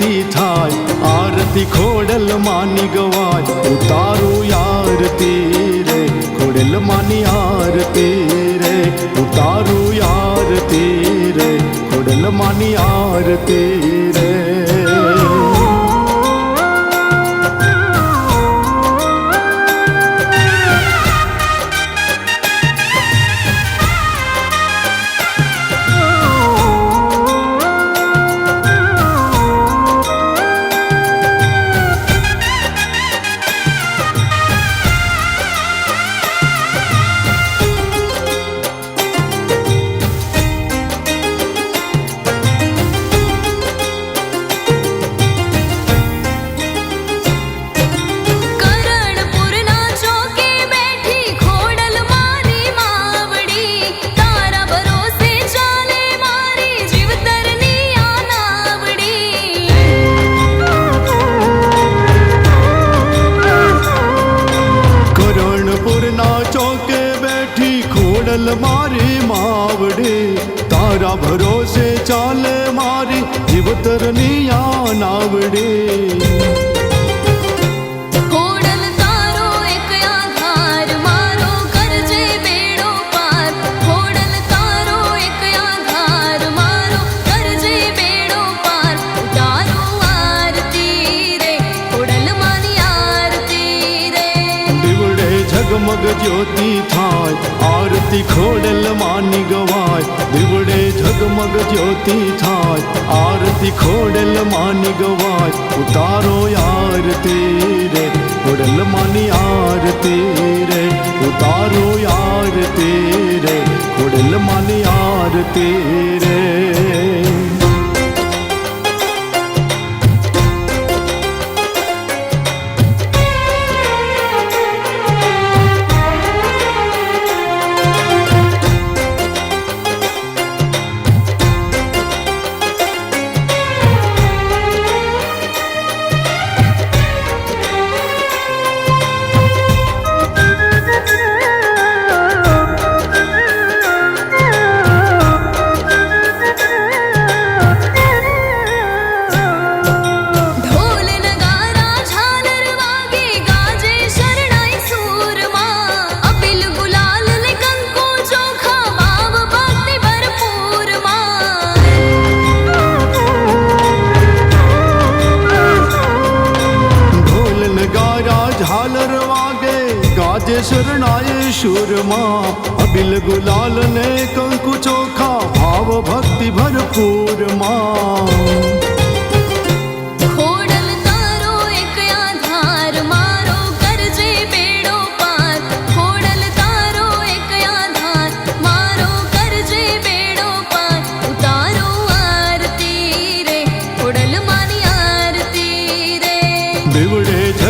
જ્યોતિ થાય, આરતી ખોડલ માની ગવાય ઉતારું આરતી રે ખોડલ માની આરતી રે, ઉતારું આરતી રે ખોડલ માની આરતી રે. ખોડલ માની આરતી રે ઉતારો આરતી રે ખોડલ માની આરતી શરણાય શુરમાં અબિલ ગુલાલ ને કંકુ ચોખા ભાવ ભક્તિ ભરપૂરમાં.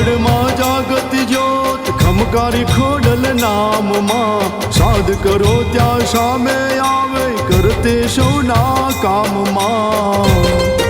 કાળમાં જાગતી જ્યોત ખમકારી ખોડલ નામમાં. સાધ કરો ત્યાં સામે આવે કરતે શોના કામમાં.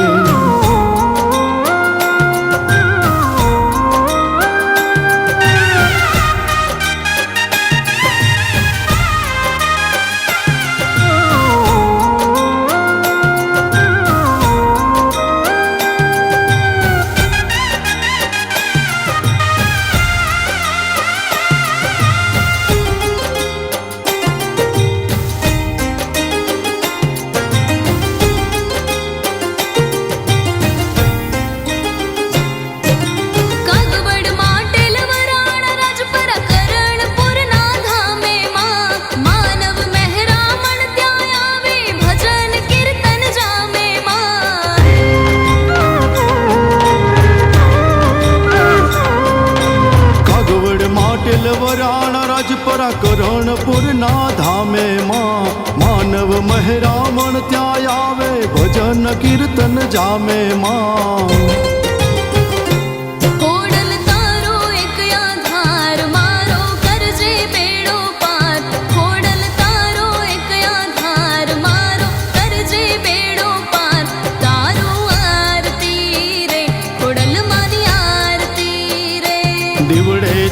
કીર્તન જામે માં.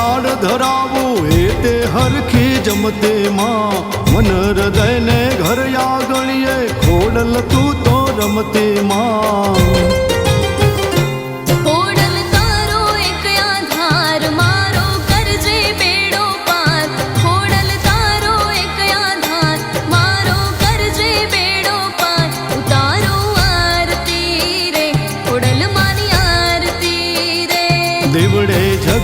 થાળ ધરાવું, એ તે હરખી જમતે માં. મન હૃદયને ઘર આગળીએ ખોડલ તું તો રમતે માં.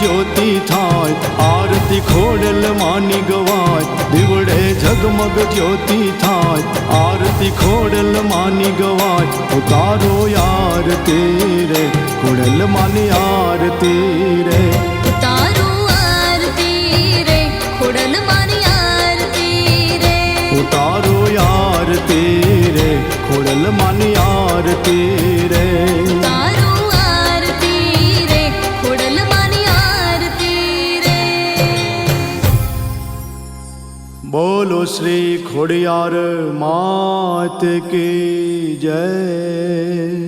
જ્યોતિ થાય આરતી ખોડલ માની ગવાય દીવડે ઝગમગ જ્યોતિ થાય આરતી ખોડલ માની ગવાય ઉતારો આરતી રે ખોડલ માની આરતી રે ઉતારો આરતી રે ખોડલ માની આરતી રે ઉતારો આરતી રે ખોડલ માની આરતી ખોડિયાર માત કી જય.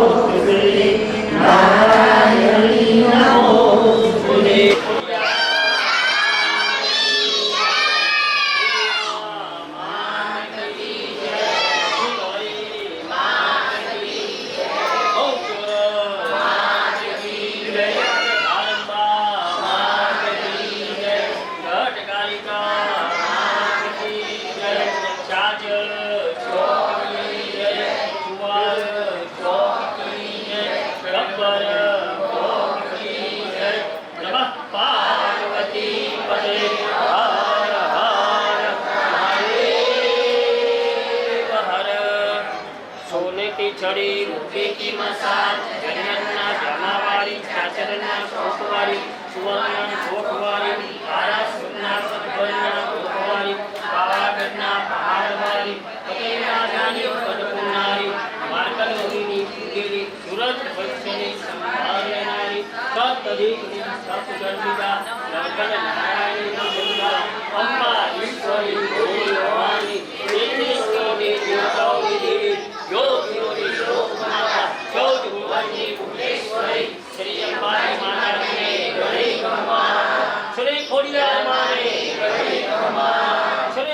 સુવર્ણ કોટવાળી કાળા સુના સદભરના કોટવાળી પાવાગઢના પહાડવાળી પટેલના જાની કદપુનારી માર્ગલોહીની ઉગેલી સુરત વૃક્ષની સંભાળનારી સતદિક સતગર્ભિતા લગન નારાયણ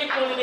করে